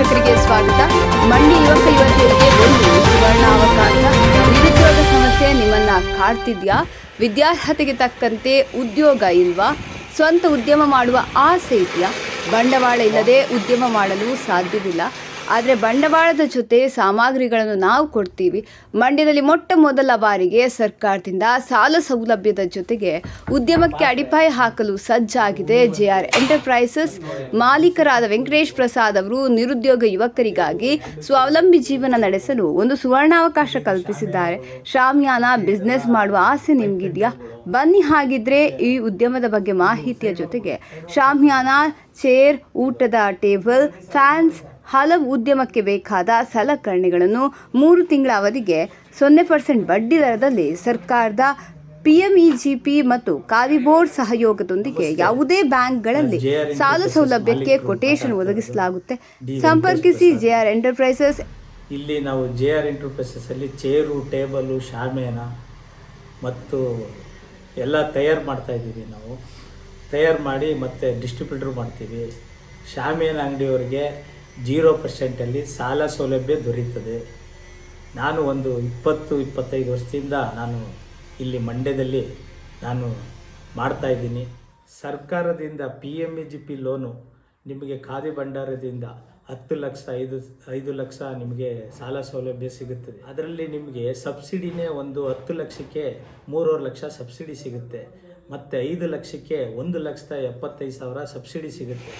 ವೀಕ್ಷಕರಿಗೆ ಸ್ವಾಗತ. ಮಂಡಿ ಯುವಕ ಯುವತಿಯರಿಗೆ ಒಂದು ಸುವರ್ಣಾವಕಾಶ. ನಿರುದ್ಯೋಗ ಸಮಸ್ಯೆ ನಿಮ್ಮನ್ನ ಕಾಡ್ತಿದ್ಯಾ? ವಿದ್ಯಾರ್ಹತೆಗೆ ತಕ್ಕಂತೆ ಉದ್ಯೋಗ ಇಲ್ವಾ? ಸ್ವಂತ ಉದ್ಯಮ ಮಾಡುವ ಆಸೆ ಇದೆಯಾ? ಬಂಡವಾಳ ಇಲ್ಲದೆ ಉದ್ಯಮ ಮಾಡಲು ಸಾಧ್ಯವಿಲ್ಲ. ಆದರೆ ಬಂಡವಾಳದ ಜೊತೆ ಸಾಮಗ್ರಿಗಳನ್ನು ನಾವು ಕೊಡ್ತೀವಿ. ಮಂಡ್ಯದಲ್ಲಿ ಮೊಟ್ಟ ಮೊದಲ ಬಾರಿಗೆ ಸರ್ಕಾರದಿಂದ ಸಾಲ ಸೌಲಭ್ಯದ ಜೊತೆಗೆ ಉದ್ಯಮಕ್ಕೆ ಅಡಿಪಾಯ ಹಾಕಲು ಸಜ್ಜಾಗಿದೆ ಜೆ ಆರ್ ಎಂಟರ್ಪ್ರೈಸಸ್. ಮಾಲೀಕರಾದ ವೆಂಕಟೇಶ್ ಪ್ರಸಾದ್ ಅವರು ನಿರುದ್ಯೋಗ ಯುವಕರಿಗಾಗಿ ಸ್ವಾವಲಂಬಿ ಜೀವನ ನಡೆಸಲು ಒಂದು ಸುವರ್ಣಾವಕಾಶ ಕಲ್ಪಿಸಿದ್ದಾರೆ. ಶಾಮ್ಯಾನ ಬಿಸ್ನೆಸ್ ಮಾಡುವ ಆಸೆ ನಿಮ್ಗಿದೆಯಾ? ಬನ್ನಿ ಹಾಗಿದ್ರೆ ಈ ಉದ್ಯಮದ ಬಗ್ಗೆ ಮಾಹಿತಿಯ ಜೊತೆಗೆ. ಶಾಮ್ಯಾನ ಚೇರ್, ಊಟದ ಟೇಬಲ್, ಫ್ಯಾನ್ಸ್ ಹಲವು ಉದ್ಯಮಕ್ಕೆ ಬೇಕಾದ ಸಲಕರಣೆಗಳನ್ನು ಮೂರು ತಿಂಗಳ ಅವಧಿಗೆ ಸೊನ್ನೆ ಪರ್ಸೆಂಟ್ ಬಡ್ಡಿ ದರದಲ್ಲಿ ಸರ್ಕಾರದ ಪಿಎಂಇಜಿಪಿ ಮತ್ತು ಖಾದಿ ಬೋರ್ಡ್ ಸಹಯೋಗದೊಂದಿಗೆ ಯಾವುದೇ ಬ್ಯಾಂಕ್ಗಳಲ್ಲಿ ಸಾಲ ಸೌಲಭ್ಯಕ್ಕೆ ಕೊಟೇಶನ್ ಒದಗಿಸಲಾಗುತ್ತೆ. ಸಂಪರ್ಕಿಸಿ ಜೆ ಆರ್ ಎಂಟರ್ಪ್ರೈಸಸ್ ಇಲ್ಲಿ ನಾವು ಜೆ ಆರ್ ಎಂಟರ್ಪ್ರೈಸಸಲ್ಲಿ ಚೇರು ಟೇಬಲು ಶಾಮೇನ ಮತ್ತು ಎಲ್ಲ ತಯಾರು ಮಾಡ್ತಾ ಇದ್ದೀವಿ ನಾವು. ತಯಾರು ಮಾಡಿ ಮತ್ತೆ ಡಿಸ್ಟ್ರಿಬ್ಯೂಟರ್ ಮಾಡ್ತೀವಿ. ಶಾಮೇನ ಅಂಗಡಿಯವರಿಗೆ ಜೀರೋ ಪರ್ಸೆಂಟಲ್ಲಿ ಸಾಲ ಸೌಲಭ್ಯ ದೊರೆಯುತ್ತದೆ ನಾನು ಒಂದು ಇಪ್ಪತ್ತು, ಇಪ್ಪತ್ತೈದು ವರ್ಷದಿಂದ ನಾನು ಇಲ್ಲಿ ಮಂಡ್ಯದಲ್ಲಿ ನಾನು ಮಾಡ್ತಾ ಇದ್ದೀನಿ. ಸರ್ಕಾರದಿಂದ P M E G P loan ನಿಮಗೆ ಖಾದಿ ಭಂಡಾರದಿಂದ ಹತ್ತು ಲಕ್ಷ, ಐದು ಐದು ಲಕ್ಷ ನಿಮಗೆ ಸಾಲ ಸೌಲಭ್ಯ ಸಿಗುತ್ತದೆ. ಅದರಲ್ಲಿ ನಿಮಗೆ ಸಬ್ಸಿಡಿನೇ ಒಂದು ಹತ್ತು ಲಕ್ಷಕ್ಕೆ ಮೂರುವರೆ ಲಕ್ಷ ಸಬ್ಸಿಡಿ ಸಿಗುತ್ತೆ. ಮತ್ತು ಐದು ಲಕ್ಷಕ್ಕೆ ಒಂದು ಲಕ್ಷದ ಎಪ್ಪತ್ತೈದು ಸಾವಿರ ಸಬ್ಸಿಡಿ ಸಿಗುತ್ತೆ.